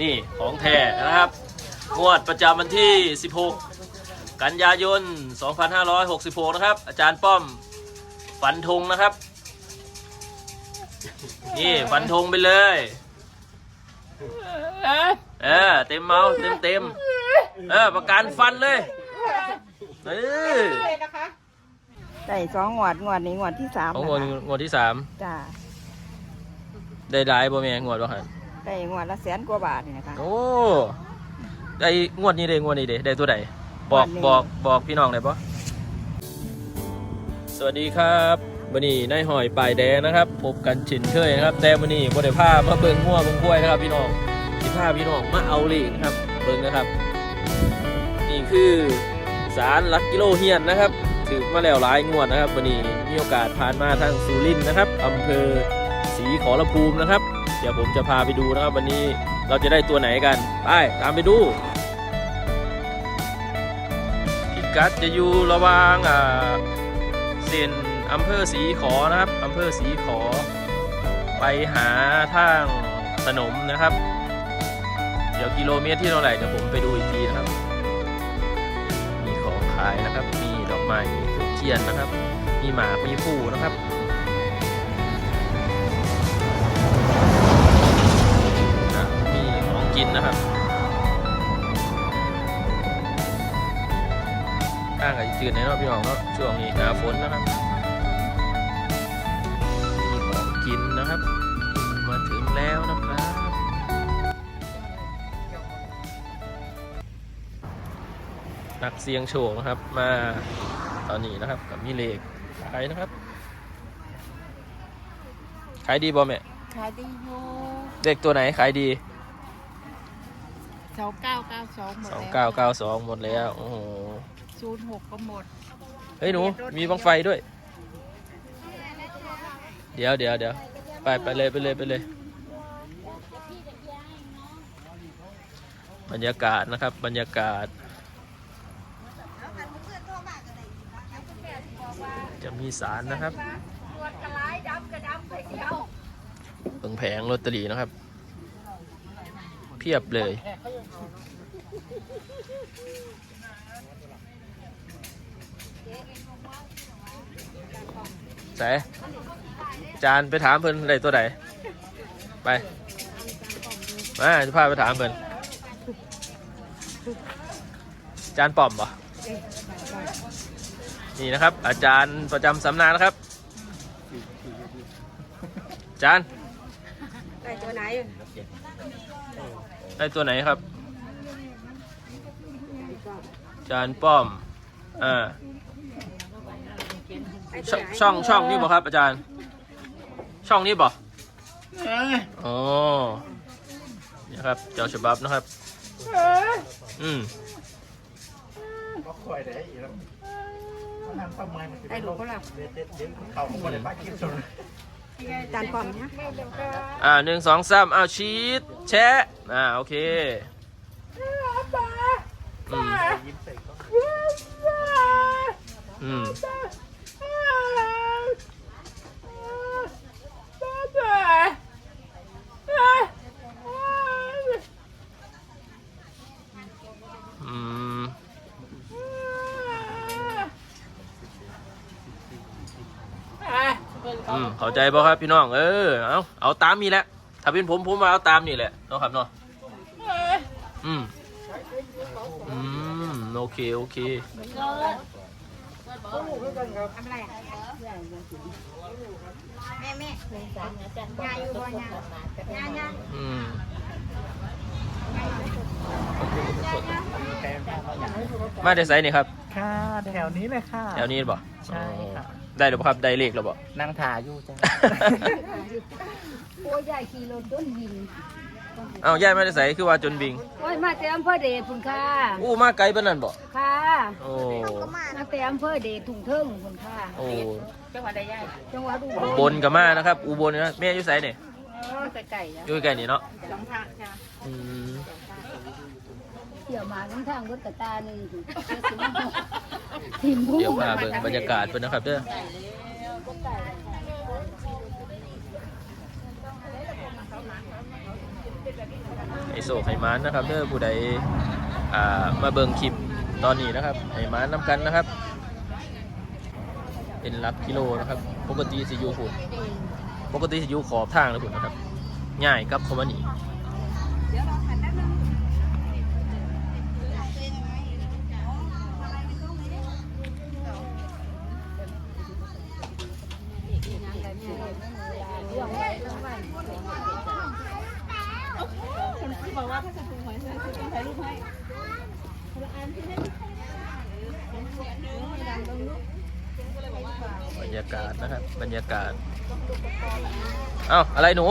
นี่ของแท้นะครับงวดประจำวันที่ 16 กันยายน 2566 นะครับ อาจารย์ป้อมฟันธงนะครับ นี่ฟันธงไปเลยเออเต็มเมาเต็มเต็มๆเออประกันฟันเลยเออได้สองงวดงวดนี้งวดที่สามของนะงวดคะงวดที่สามจ้าได้หลายบ่แม่งวดบ่หัน ได้งวดละแสนกว่าบาทนี่นะคะ โอ้ได้งวดนี้ได้งวดนี้ได้ได้ตัวใดบอกงวดนี้ บอกบอกพี่น้องได้ปะสวัสดีครับวันนี้นายหอยปลายแดงนะครับพบกันชินเคยนะครับ แต่วันนี้บ่ได้พามาเบิ่งงัวเบิ่งกล้วยนะครับ พี่น้องสิพาพี่น้องมาเอาเลขนะครับ เบิ่งนะครับ นี่คือสารลักกิโลเฮียนนะครับถือมาแล้วหลายงวดนะครับวันนี้มีโอกาสผ่านมาทางสุรินทร์นะครับอำเภอศรีขอรภูมินะครับเดี๋ยวผมจะพาไปดูนะครับ วันนี้เราจะได้ตัวไหนกัน ไป ตามไปดูพิกัดจะอยู่ระหว่างอ่าเส้นอำเภอศรีขอนะครับอำเภอศรีขอ ไปหาทางสนมนะครับ เดี๋ยวกิโลเมตรที่เท่าไหร่เดี๋ยวผมไปดูอีกทีนะครับ มีของขายนะครับ มีดอกไม้มีเทียนนะครับ มีหมากมีผู้นะครับ ข้างกับจืดในรอบพี่น้องเนาะช่วงนี้หนาฝนนะครับมีของกินนะครับ มาถึงแล้วนะครับ นักเสียงโชคนะครับมาตอนนี้นะครับกับมีเลขขายนะครับขายดีบ่แม่ขายดีอยู่เลขตัวไหนขายดีสองเก้าเก้าสองหมดสองแล้วเก้าเก้าสองหมดแล้วโอ้โห ศูนย์หกก็หมด เฮ้ยหนู มีบังไฟด้วย เดี๋ยวเดี๋ยวเดี๋ยวไปไปเลยไปเลยไปเลย บรรยากาศนะครับ บรรยากาศ จะมีสารนะครับเบิ่งแผงลอตเตอรี่นะครับ เพียบเลย ใส่จานไปถามเพิ่นได้ตัวไหนไป มาจะพาไปถามเพิ่นจานป่อมปะนี่นะครับ อาจารย์ประจำสำนักนะครับอาจารย์ได้ตัวไหนได้ตัวไหนครับอาจารย์ป้อม อ่า ช่องช่องช่องนี้บ่ครับ อาจารย์ ช่องนี้บ่อ๋อนี่ครับเจ้าฉบับนะครับ อืมได้หลวงก็แล้วจานปอมนะอ่าหนึ่งสองสามอ้าวชีสแชะอ่าโอเคอืมอืม อืม อืม เข้าใจป่ะครับพี่น้อง เออ เอาเอาตามนี่แหละ ถ้าเป็นผมผมมาเอาตามนี่แหละเนาะครับเนาะอืม อืม โอเค โอเค แม่แม่ยายอยู่บ่ยายยายยายอืม มาได้ไซนี่ครับ ค่ะ แถวนี้เลยค่ะ แถวนี้บ่ใช่ครับอ๋อ ได้หรือเปล่าครับได้เลขหรือเปล่า นั่งถ่ายอยู่จ้ะ โอ้ยยายขี่รถต้นยิงเอ้าย่ายมาได้ไซคือว่าจนบิงโอ้ยมาแต่อำเภอเดชพุ่นค่ะ อู้มาไกลปานนั้นบ่ค่ะโอ้มาแต่อำเภอเดชถุงเทิงพุ่นค่ะ โอ้จังหวัดอุอุบบลลกับมานะครับ อุบลนะแม่อยู่ไสเนี่ยไก่ๆอะอยู่ใกล้นี่เนาะสองทางจ้ะอืม เที่ยวมาทั้งทางรถกระตาหนึ่งทีมผู้เดี๋ยวพาเบิ่งบรรยากาศเพิ่นนะครับเด้อไอ้โศกให้มานนะครับเด้อผู้ใดอ่ามาเบิ่งคลิปตอนนี้นะครับให้มานนำกันนะครับ เป็นหลักกิโลนะครับ ปกติสิอยู่หุ่นปกติสิอยู่ขอบทางเลยหุ่นนะครับง่ายกับคอมมานี บอกว่าถ้าจะถูกหวยซื้อต้องถ่ายรูปให้บรรยากาศนะครับ บรรยากาศ เอ้า อะไรหนู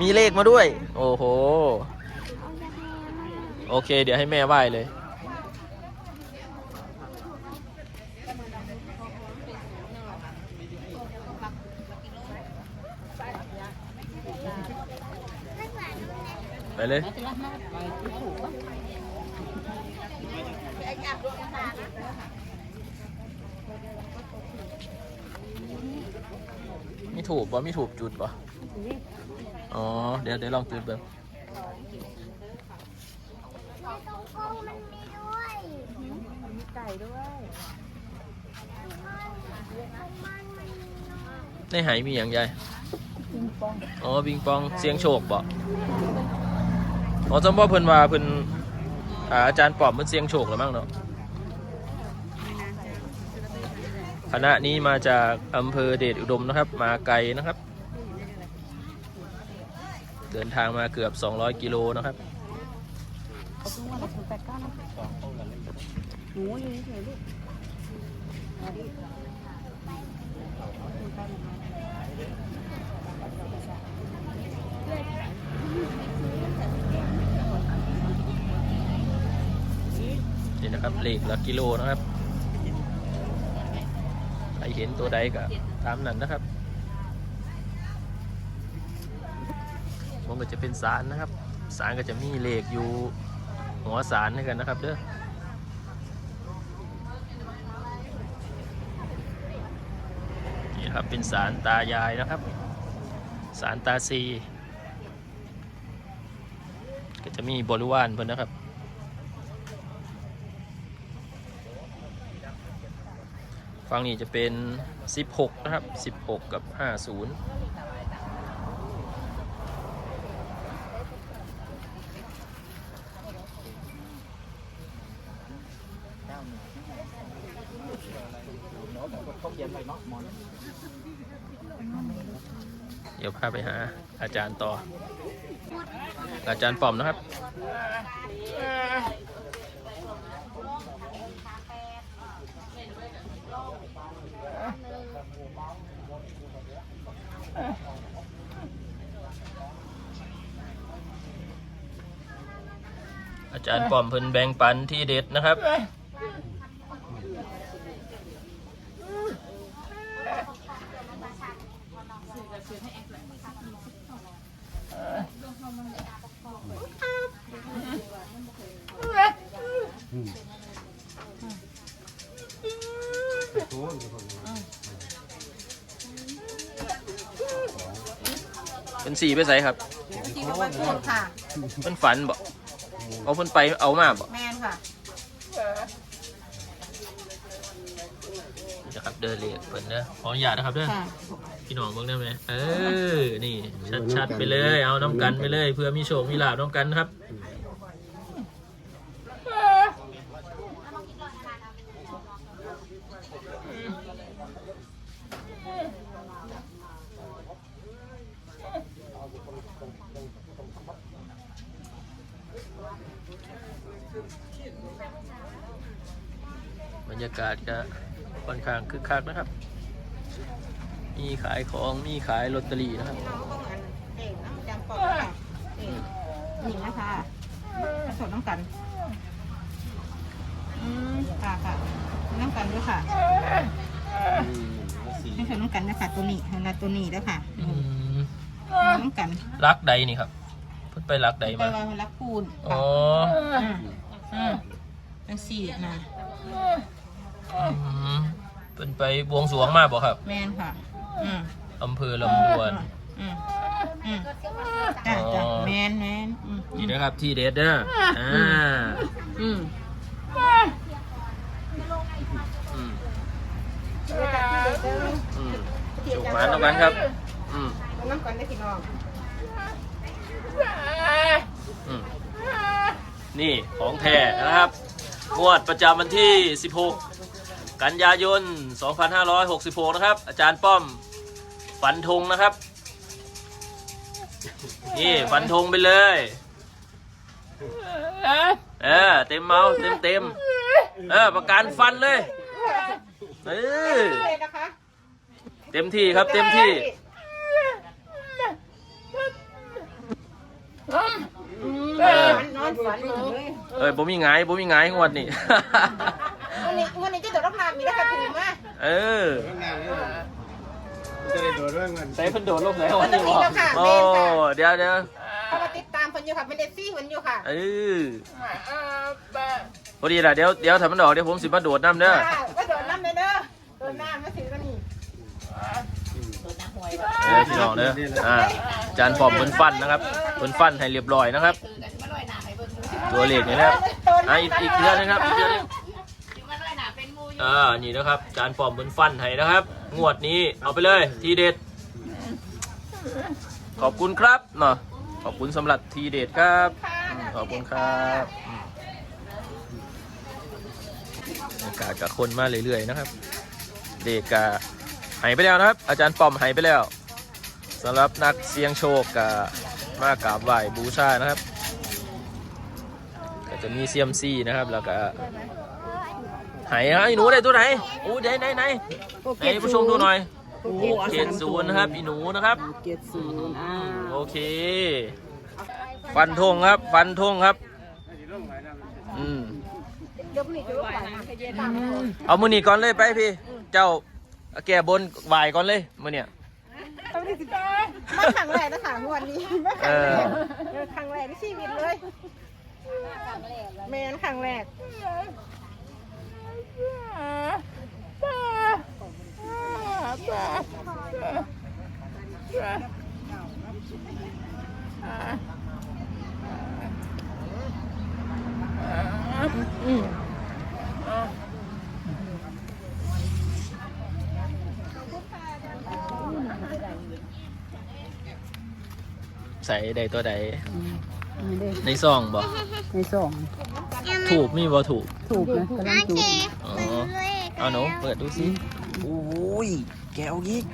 มีเลขมาด้วย โอ้โห โอเค เดี๋ยวให้แม่ไหว้เลย เลยมีถูกบ่มีถูกจุดบ่อ๋อ เดี๋ยวเดี๋ยวลองจุดเบิ่งในไหมีอย่างใหญ่อ๋อบิงปอง เสียงโชคบ่ อ๋อจำบ่เพิ่นว่าเพิ่นอ่าอาจารย์ปอบมันเสียงโชคแล้วมั้งเนาะคณะนี้มาจากอำเภอเดชอุดมนะครับ มาไกลนะครับ เดินทางมาเกือบ 200 กิโลนะครับ นะครับเลขละกิโลนะครับใครเห็นตัวใดก็ตามนั้นนะครับมันก็จะเป็นสารนะครับ สารก็จะมีเลขอยู่หัวสารให้กันนะครับเด้อนี่ครับเป็นสารตายายนะครับ สารตาซี ก็จะมีบริวารเพิ่นนะครับ ฝั่งนี้จะเป็น 16 นะครับ 16 กับ 50เดี๋ยวพาไปหาอาจารย์ต่อ อาจารย์ป้อมนะครับ อาจารย์ป้อมเพิ่นแบ่งปันที่เด็ดนะครับ เป็นสีไปใส่ครับ จริงๆว่าพูดค่ะเพิ่นฝันบ่ เอาเพิ่นไปเอามาบ่แมนค่ะนี่นะครับเดินเรียกเพิ่นเด้อขออนุญาตนะครับเด้อค่ะพี่น้องเบิ่งได้ไหมเออนี่ชัดๆไปเลย เอาน้ำกันไปเลย เพื่อมีโชคมีลาบน้ำกันนะครับ รรยากาศก็ค่อนข้างคึกคักนะครับ มีขายของมีขายลอตเตอรี่นะครับน้องต้องอันเด็กน้ำจำปอดค่ะนี่นะคะผสมน้ำกันอืมค่ะค่ะน้ำกันด้วยค่ะผสมน้ำกันนะคะตัวนี้นะตัวนี้แล้วค่ะอืมน้ำกันรักใดนี่ครับเพิ่นไปรักใดไปมาว่ารักคูณอ๋ออืมอืมเป็นสี่นะอืม เพิ่นไปบวงสรวงมาบ่ครับ แมนค่ะ อืมอำเภอลำดวน อืมจ้ะจ้ะแมนแมนนี่นะครับที่เด็ดเด้ออ่าอืมอืมอืมสุกหวานตรงนั้นครับ อืมน้ำก่อนได้พี่น้องอืมนี่ของแท้นะครับ งวดประจำวันที่ 16 กันยายน 2566 นะครับ อาจารย์ป้อมฟันธงนะครับ นี่ฟันธงไปเลย เออเต็มเมาเต็มเต็มเออประกันฟันเลยเออเลยนะคะเต็มที่ครับเต็มที่เออนอนฝันเลย เอ้ยบ่มีหงายบ่มีหงายงวดนี่ วันนี้วันนี้จะโดดรอบน้ำมีนะคะถือมาเออจะได้โดดเรื่องเงินใส่เพิ่นโดดลงไหนวะวันนี้แล้วค่ะโอ้เมนค่ะเดี๋ยวเดี๋ยวเขามาติดตามคนอยู่ค่ะเป็นเดซี่คนอยู่ค่ะเออพอดีล่ะเดี๋ยวเดี๋ยวถ้ามันออกเดี๋ยวผมสิมาโดดน้ำเด้อค่ะก็โดดน้ำเลยเด้อโดดน้ำมาถือกันนี่เออพี่น้องเด้ออ่าอาจานปอมเพิ่นฟันนะครับเพิ่นฟันให้เรียบร้อยนะครับ ตัวเลขนี่นะครับอ่าอีกอีกเดือนนึงครับอีกเดือนนึง อ่า นี่นะครับอาจานปอมเพิ่นฟันให้นะครับ งวดนี้เอาไปเลยทีเด็ด ขอบคุณครับเนาะขอบคุณสำหรับทีเด็ดครับอืมขอบคุณครับอืมอากาศกับคนมาเรื่อยๆนะครับ เด็กกะหายไปแล้วนะครับ อาจารย์ปอมหายไปแล้วสำหรับนักเสี่ยงโชคกะมากราบไหว้บูชานะครับ ก็จะมีเซียมซีนะครับ แล้วก็ หายนะไอ้หนูได้ตัวไหนโอ้ไหนไหนไหนให้ผู้ชมดูหน่อยเกตศูนย์นะครับอีหนูนะครับเกียรติศูนย์อ่าโอเค ฟันธงครับ ฟันธงครับอืมเดี๋ยวพรุ่งนี้จะรู้กันตามมาคนเอามือนี่ก่อนเลยไปพี่ เจ้าแก่บนไหวก่อนเลยมือเนี่ยเอาดิสิมาครั้งแรกนะคะงวดนี้มาครั้งแรกเออครั้งแรกในชีวิตเลยแมนครั้งแรก ใส่ใดตัวใดไม่ได้ในซองบ่ในสองถูกมีบ่ถูกถูกนะกำลังถูกอ๋อ เอาหนูเปิดดูสิโอ้ยแก้วยิก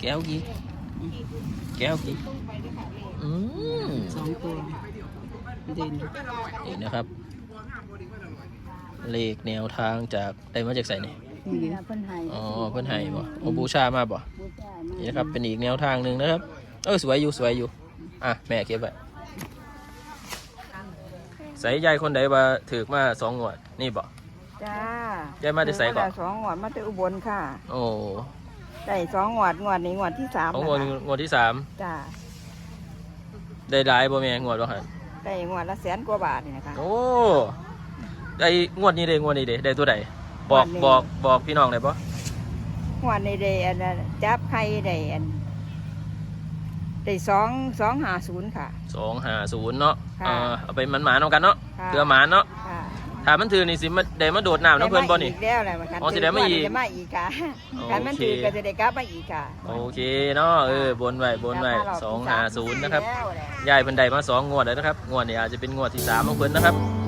แก้วยิกแก้วยิกอืมสองตัวเด่นนี่นะครับ เลขแนวทางจากได้มาจากใส่นี่นี่นะเพิ่นให้อ๋อเพิ่นให้บ่โอบูชามาบ่บูชามานี่นะครับเป็นอีกแนวทางหนึ่งนะครับเออสวยอยู่สวยอยู่อะแม่เก็บไว้ใส่ยายคนใดว่าถือมาสองงวดนี่บ่ จ้าย้ายมาแต่ไสก่อนสองงวดมาแต่อุบลค่ะ โอ้ได้สองงวดงวดนี้งวดที่สามของงวดนะคะงวดที่สามจ้าได้หลายบ่แม่งวดบ่ฮะได้งวดละแสนกว่าบาทนี่นะคะ โอ้ได้งวดนี้เด้งวดนี้เด้ได้ตัวใดบอกงวดนี้ บอกบอกพี่น้องได้ปะงวดนี้ได้อันนั้นจับใครได้อันได้สองสองหาศูนย์ค่ะ สองห้าศูนย์เนาะค่ะ เออเอาไปมันหมาน้ำกันเนาะค่ะ เพื่อหมาเนาะค่ะ ถ้ามันถือนี่สิมันได้มาโดดน้ำน้ำเพื่อนบ่นี่ ได้มาอีกแล้วแหละมันคันอ๋อสิได้มาอีกได้มาอีกค่ะโอเคการมันถือก็จะได้กลับมาอีกค่ะโอเคเนาะเออบนไว้บนไว้แล้วมารบสองที่ห้าสมศูนย์นะครับ แล้วแหละ ยายเพิ่นได้มาสองงวดแล้วนะครับ งวดนี้อาจจะเป็นงวดที่สามของเพิ่นนะครับ